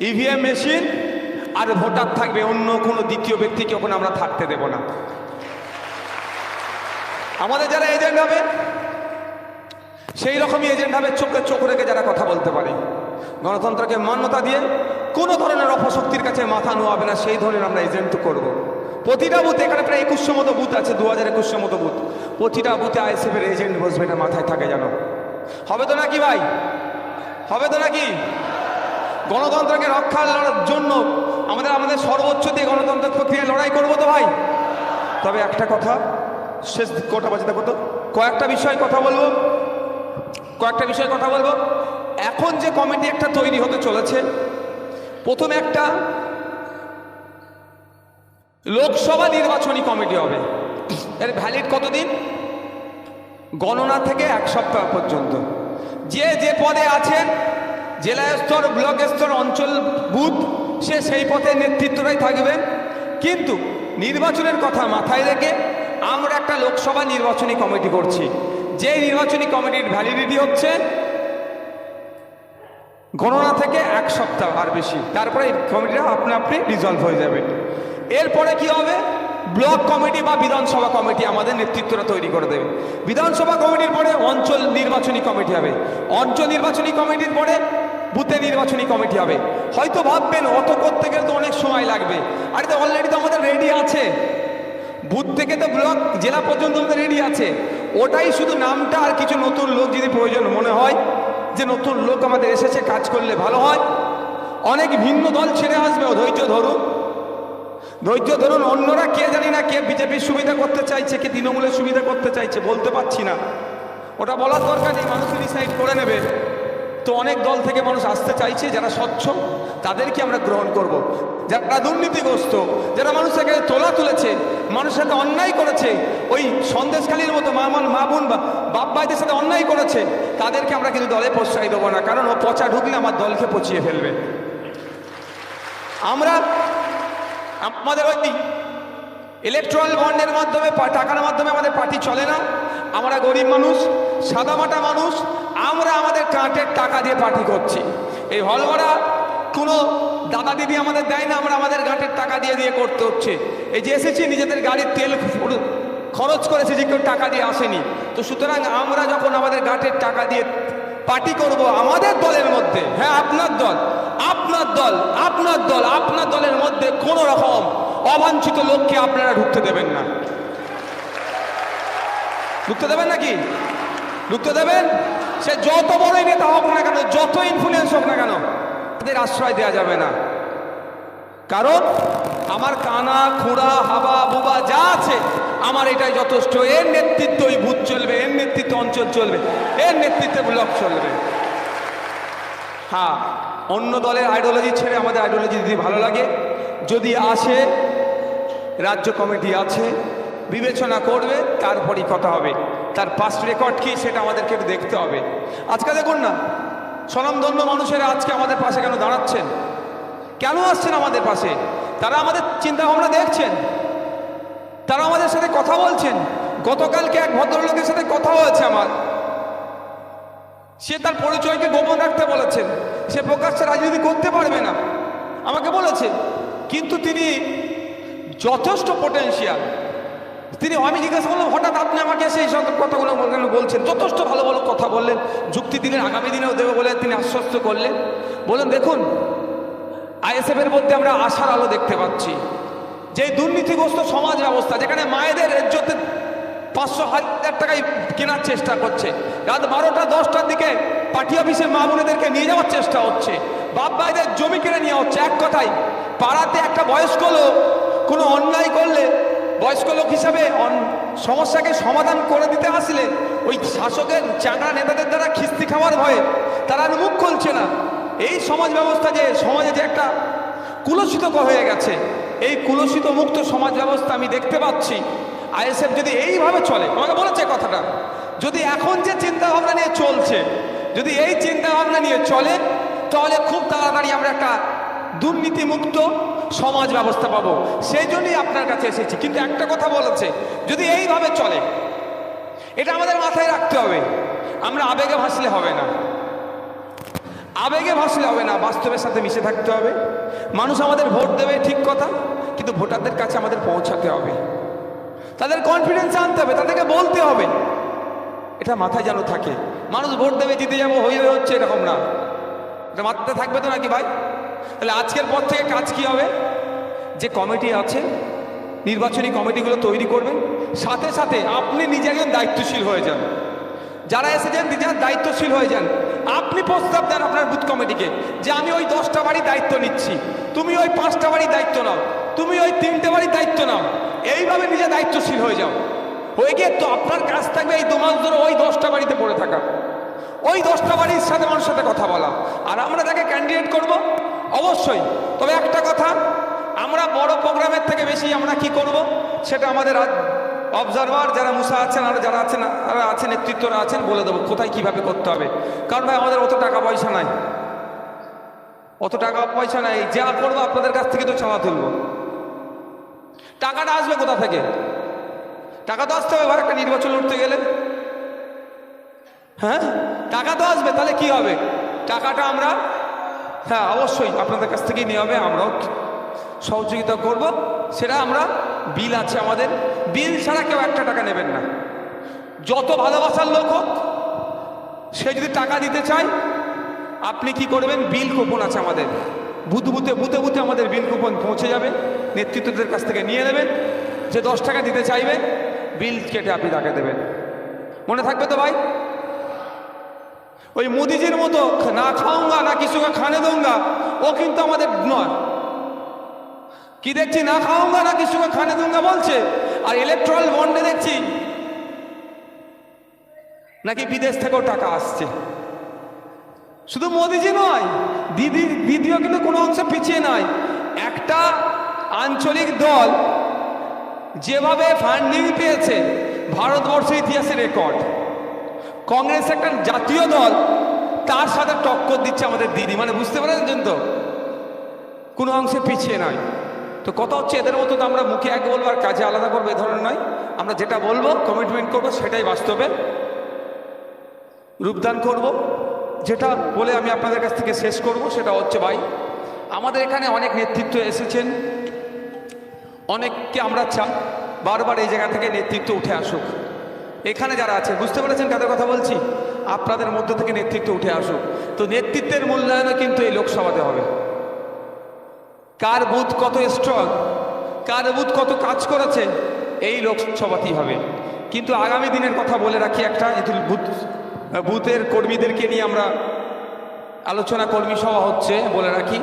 EVM machine আর voter থাকবে অন্য কোনো দ্বিতীয় ব্যক্তিকে ওখানে আমরা থাকতে দেব না। আমাদের যারা এজেন্ট হবে সেই রকমই এজেন্ট হবে, চোখে চোখ রেখে যারা কথা বলতে পারে। গণতন্ত্রকে মান্যতা দিয়ে কোনো ধরনের অপশক্তির কাছে মাথা নোয়াবে না, সেই ধরনের আমরা এজেন্ট করব। প্রতিটা বুথে এখানে প্রায় একুশশো মতো বুথ আছে দু হাজার একুশশো মতো বুথ। প্রতিটা বুথে আইএসএফের এজেন্ট বসবে এটা মাথায় থাকে যেন। হবে তো নাকি ভাই? হবে তো নাকি? গণতন্ত্রকে রক্ষার লড়ার জন্য আমাদের আমাদের সর্বোচ্চ দিয়ে গণতন্ত্র প্রক্রিয়ায় লড়াই করব তো ভাই। তবে একটা কথা, শেষ কটা বাজে দেখো তো? কয়েকটা বিষয় কথা বলব। কয়েকটা বিষয়ে কথা বলব। এখন যে কমিটি একটা তৈরি হতে চলেছে, প্রথমে একটা লোকসভা নির্বাচনী কমিটি হবে। এর ভ্যালিড কতদিন? গণনা থেকে এক সপ্তাহ পর্যন্ত। যে যে পদে আছেন জেলা স্তর ব্লক স্তর অঞ্চল বুথ, সে সেই পথে নেতৃত্বটাই থাকবে। কিন্তু নির্বাচনের কথা মাথায় রেখে আমরা একটা লোকসভা নির্বাচনী কমিটি করছি। যে নির্বাচনী কমিটির ভ্যালিডিটি হচ্ছে গণনা থেকে এক সপ্তাহ আর বেশি। তারপরে এই কমিটিটা আপনি আপনি রিজলভ হয়ে যাবে। এরপরে কি হবে? ব্লক কমিটি বা বিধানসভা কমিটি আমাদের নেতৃত্বটা তৈরি করে দেবে। বিধানসভা কমিটির পরে অঞ্চল নির্বাচনী কমিটি হবে। অঞ্চল নির্বাচনী কমিটির পরে বুথে নির্বাচনী কমিটি হবে। হয়তো ভাববেন, অত করতে গেলে তো অনেক সময় লাগবে। আরে তো অলরেডি তো আমাদের রেডি আছে। বুথ থেকে তো ব্লক জেলা পর্যন্ত আমাদের রেডি আছে। ওটাই শুধু নামটা আর কিছু নতুন লোক যদি প্রয়োজন মনে হয়, যে নতুন লোক আমাদের এসেছে, কাজ করলে ভালো হয়। অনেক ভিন্ন দল ছেড়ে আসবে ধৈর্য ধরুন। ধৈর্য ধরুন, অন্যরা কে জানি না কে বিজেপির সুবিধা করতে চাইছে, কে তৃণমূলের সুবিধা করতে চাইছে, বলতে পারছি না। ওটা বলার দরকার নেই মানুষ ডিসাইড করে নেবে। তো অনেক দল থেকে মানুষ আসতে চাইছে যারা স্বচ্ছ, তাদেরকে আমরা গ্রহণ করব। যারা দুর্নীতিগ্রস্ত, যারা মানুষের কাছে তোলা তুলেছে, মানুষের সাথে অন্যায় করেছে, ওই সন্দেশখালীর মতো মামন মা বোন বাপ ভাইদের সাথে অন্যায় করেছে, তাদেরকে আমরা কিন্তু দলে প্রশ্রয় দেবো না, কারণ ও পচা ঢুকলে আমার দলকে পচিয়ে ফেলবে আমরা আমাদের ওই ইলেকট্রাল বন্ডের মাধ্যমে টাকার মাধ্যমে আমাদের পার্টি চলে না আমরা গরিব মানুষ, সাদামাটা মানুষ আমরা আমাদের কাঁটের টাকা দিয়ে পার্টি করছি। এই হল ভাড়া কোনো দাদা দিদি আমাদের দেয় না, আমরা আমাদের গাঁটের টাকা দিয়ে দিয়ে করতে হচ্ছে। এই যে এসেছি, নিজেদের গাড়ির তেল খরচ করেছে, যে কেউ টাকা দিয়ে আসেনি। তো সুতরাং আমরা যখন আমাদের গাঁটের টাকা দিয়ে পার্টি করব আমাদের দলের মধ্যে হ্যাঁ আপনার দল আপনার দল আপনার দল, আপনার দলের মধ্যে কোনো রকম অবাঞ্ছিত লোককে আপনারা ঢুকতে দেবেন না। ঢুকতে দেবেন নাকি? ঢুকতে দেবেন? সে যত বড়ই নেতা হোক না কেন যত ইনফ্লুয়েন্স হোক না কেন, তাদের আশ্রয় দেওয়া যাবে না। কারণ আমার কানা, খুঁড়া, হাবা, বুবা যা আছে, আমার এটাই যথেষ্ট। এর নেতৃত্বই ভূত চলবে, এর নেতৃত্ব অঞ্চল চলবে, এর নেতৃত্বে ব্লক চলবে। হ্যাঁ অন্য দলের আইডিওলজি ছেড়ে আমাদের আইডিওলজি যদি ভালো লাগে, যদি আসে, রাজ্য কমিটি আছে, বিবেচনা করবে, তারপরই কথা হবে। তার পাস্ট রেকর্ড কি সেটা আমাদেরকে দেখতে হবে। আজকে দেখুন না, স্বনামধন্য মানুষেরা আজকে আমাদের পাশে কেন দাঁড়াচ্ছেন? কেন আসছেন আমাদের পাশে? তারা আমাদের চিন্তা ভাবনা দেখছেন। তারা আমাদের সাথে কথা বলছেন। গতকালকে এক ভদ্রলোকের সাথে কথা হয়েছে আমার। সে তার পরিচয়কে গোপন রাখতে বলেছেন। সে প্রকাশ্যে রাজনীতি করতে পারবে না। আমাকে বলেছে, কিন্তু তিনি যথেষ্ট পোটেনশিয়াল তিনি আমি জিজ্ঞাসা করলাম, হঠাৎ আপনি আমাকে সেই সব কথাগুলো বলছেন, যথেষ্ট ভালো ভালো কথা বললেন। যুক্তি দিলেন, আগামী দিনেও দেবে বলে তিনি আশ্বস্ত করলেন। বললেন দেখুন, আইএসএফের মধ্যে আমরা আশার আলো দেখতে পাচ্ছি। যে দুর্নীতিগ্রস্ত সমাজ ব্যবস্থা যেখানে মায়েদের ইজ্জতে পাঁচশো হাজার টাকায় কেনার চেষ্টা করছে। রাত বারোটা, দশটার দিকে পার্টি অফিসে মা বোনেদেরকে নিয়ে যাওয়ার চেষ্টা হচ্ছে। বাপ ভাইদের জমি কিনে নেওয়া হচ্ছে। এক কথায়, পাড়াতে একটা বয়স্ক লোক কোনো অন্যায় করলে বয়স্ক লোক হিসাবে সমস্যাকে সমাধান করে দিতে আসলে ওই শাসকের চাঁড়া নেতাদের দ্বারা খিস্তি খাওয়ার ভয়ে তারা আর মুখ খুলছে না। এই সমাজ ব্যবস্থা যে সমাজে যে একটা কুলসিত হয়ে গেছে, এই কুলসিত মুক্ত সমাজ ব্যবস্থা আমি দেখতে পাচ্ছি। আইএসএফ যদি এইভাবে চলে, আমাকে বলেছে কথাটা, যদি এখন যে চিন্তা ভাবনা নিয়ে চলছে, যদি এই চিন্তা ভাবনা নিয়ে চলে, তাহলে খুব তাড়াতাড়ি আমরা একটা দুর্নীতিমুক্ত সমাজ ব্যবস্থা পাবো। সেই জন্যই আপনার কাছে এসেছি। কিন্তু একটা কথা বলেছে, যদি এইভাবে চলে, এটা আমাদের মাথায় রাখতে হবে। আমরা আবেগে ভাসলে হবে না। আবেগে ভাসলে হবে না, বাস্তবের সাথে মিশে থাকতে হবে। মানুষ আমাদের ভোট দেবে, ঠিক কথা, কিন্তু ভোটারদের কাছে আমাদের পৌঁছাতে হবে। তাদের কনফিডেন্স আনতে হবে, তাদেরকে বলতে হবে। এটা মাথায় যেন থাকে। মানুষ ভোট দেবে, জিতে যাব হয়ে হচ্ছে, এরকম না। এটা মাথাতে থাকবে তো নাকি ভাই? তাহলে আজকের পর থেকে কাজ কি হবে? যে কমিটি আছে, নির্বাচনী কমিটিগুলো তৈরি করবেন, সাথে সাথে আপনি নিজে একজন দায়িত্বশীল হয়ে যান। যারা এসেছেন নিজের দায়িত্বশীল হয়ে যান। আপনি প্রস্তাব দেন আপনার বুথ কমিটিকে যে আমি ওই দশটা বাড়ি দায়িত্ব নিচ্ছি। তুমি ওই পাঁচটা বাড়ির দায়িত্ব নাও। তুমি ওই তিনটে বাড়ির দায়িত্ব নাও। এইভাবে নিজে দায়িত্বশীল হয়ে যাও। হয়ে গিয়ে তো আপনার কাজ থাকবে এই দু মাস ধরে ওই দশটা বাড়িতে পড়ে থাকা। ওই দশটা বাড়ির সাথে মানুষের সাথে কথা বলা। আর আমরা তাকে ক্যান্ডিডেট করব। অবশ্যই। তবে একটা কথা, আমরা বড় প্রোগ্রামের থেকে বেশি আমরা কি করব? সেটা আমাদের অবজারভার যারা মুসা আছেন, আর যারা আছেন, আর আছেন, নেতৃত্বরা আছেন, বলে দেবো কোথায় কীভাবে করতে হবে। কারণ ভাই, আমাদের অত টাকা পয়সা নাই। অত টাকা পয়সা নাই। যা করব আপনাদের কাছ থেকে তো চাওয়া তুলবো। টাকাটা আসবে কোথা থেকে? টাকা তো আসতে হবে ভাই একটা নির্বাচন লড়তে গেলে। হ্যাঁ? টাকা তো আসবে, তাহলে কি হবে? টাকাটা আমরা হ্যাঁ অবশ্যই আপনাদের কাছ থেকেই নিয়ে হবে, আমরাও সহযোগিতা করব। সেটা আমরা, বিল আছে আমাদের। বিল ছাড়া কেউ একটা টাকা নেবেন না। যত ভালোবাসার লোক হোক, সে যদি টাকা দিতে চায়, আপনি কি করবেন? বিল কুপন আছে আমাদের। বুথ বুথে বুথে বুথে আমাদের বিল কুপন পৌঁছে যাবে। নেতৃত্বদের কাছ থেকে নিয়ে নেবেন। যে দশ টাকা দিতে চাইবে, বিল কেটে আপনি তাকে দেবেন। মনে থাকবে তো ভাই? ওই মোদিজির মতো, না খাওঙ্গা, না কিছুকে খানে দোঙ্গা। ও কিন্তু আমাদের নয়। কি দেখছি? না খাওঙ্গা, না কিছুকে খানে দোঙ্গা বলছে। আর ইলেকট্রাল বন্ডে দেখছি, নাকি বিদেশ থেকেও টাকা আসছে। শুধু মোদিজি নয়, দিদি, দিদিও কিন্তু কোনো অংশে পিছিয়ে নয় একটা আঞ্চলিক দল যেভাবে ফান্ডিং পেয়েছে, ভারতবর্ষের ইতিহাসে রেকর্ড কংগ্রেস একটা জাতীয় দল, তার সাথে টক্কর দিচ্ছে আমাদের দিদি। মানে বুঝতে পারছেন তো? কোনো অংশে পিছিয়ে নয়। তো কথা হচ্ছে এদের মতো তো আমরা মুখে এক বলব আর কাজে আলাদা করব, এ ধরনের নয়। আমরা যেটা বলব কমিটমেন্ট করব, সেটাই বাস্তবে। রূপদান করব। যেটা বলে আমি আপনাদের কাছ থেকে শেষ করব, সেটা হচ্ছে ভাই, আমাদের এখানে অনেক নেতৃত্ব এসেছেন। অনেককে আমরা চাই বারবার এই জায়গা থেকে নেতৃত্ব উঠে আসুক। এখানে যারা আছে, বুঝতে পেরেছেন কাদের কথা বলছি? আপনাদের মধ্য থেকে নেতৃত্ব উঠে আসুক। তো নেতৃত্বের মূল্যায়নও কিন্তু এই লোকসভাতে হবে। কার বুথ কত স্ট্রং কার বুথ কত কাজ করেছে, এই লোকসভাতেই হবে। কিন্তু আগামী দিনের কথা বলে রাখি একটা যেহেতু বুথ, বুথের কর্মীদেরকে নিয়ে আমরা আলোচনা কর্মী সভা হচ্ছে বলে রাখি।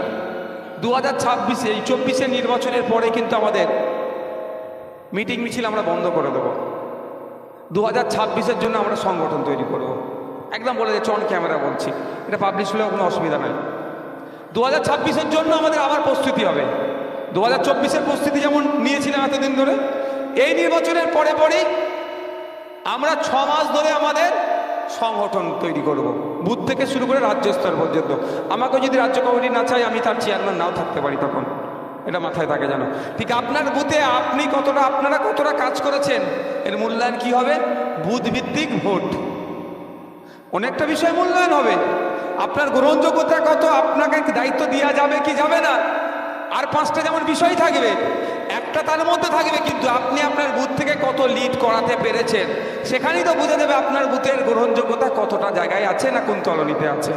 দু হাজার ছাব্বিশে, এই চব্বিশে নির্বাচনের পরে কিন্তু আমাদের মিটিং মিছিল আমরা বন্ধ করে দেবো। দু হাজার ছাব্বিশের জন্য আমরা সংগঠন তৈরি করব। একদম বলে যে চন ক্যামেরা বলছি। এটা পাবলিশ হলেও কোনো অসুবিধা নাই। দু হাজার ছাব্বিশের জন্য আমাদের আবার প্রস্তুতি হবে। দু হাজার চব্বিশের প্রস্তুতি যেমন নিয়েছিলাম এতদিন ধরে, এই নির্বাচনের পরে পরেই আমরা ছ মাস ধরে আমাদের সংগঠন তৈরি করব। বুথ থেকে শুরু করে রাজ্য স্তর পর্যন্ত। আমাকে যদি রাজ্য কমিটি না চাই আমি তার চেয়ারম্যান নাও থাকতে পারি তখন। এটা মাথায় থাকে জানো। ঠিক আপনার বুথে আপনি কতটা, আপনারা কতটা কাজ করেছেন, এর মূল্যায়ন কি হবে? বুথ ভিত্তিক ভোট। অনেকটা বিষয় মূল্যায়ন হবে। আপনার গ্রহণযোগ্যতা কত, আপনাকে দায়িত্ব দেওয়া যাবে কি যাবে না, আর পাঁচটা যেমন বিষয় থাকবে, একটা তার মধ্যে থাকবে, কিন্তু আপনি আপনার বুথ থেকে কত লিড করাতে পেরেছেন, সেখানেই তো বুঝে দেবে আপনার বুথের গ্রহণযোগ্যতা কতটা জায়গায় আছে না কোন তলনিতে আছে।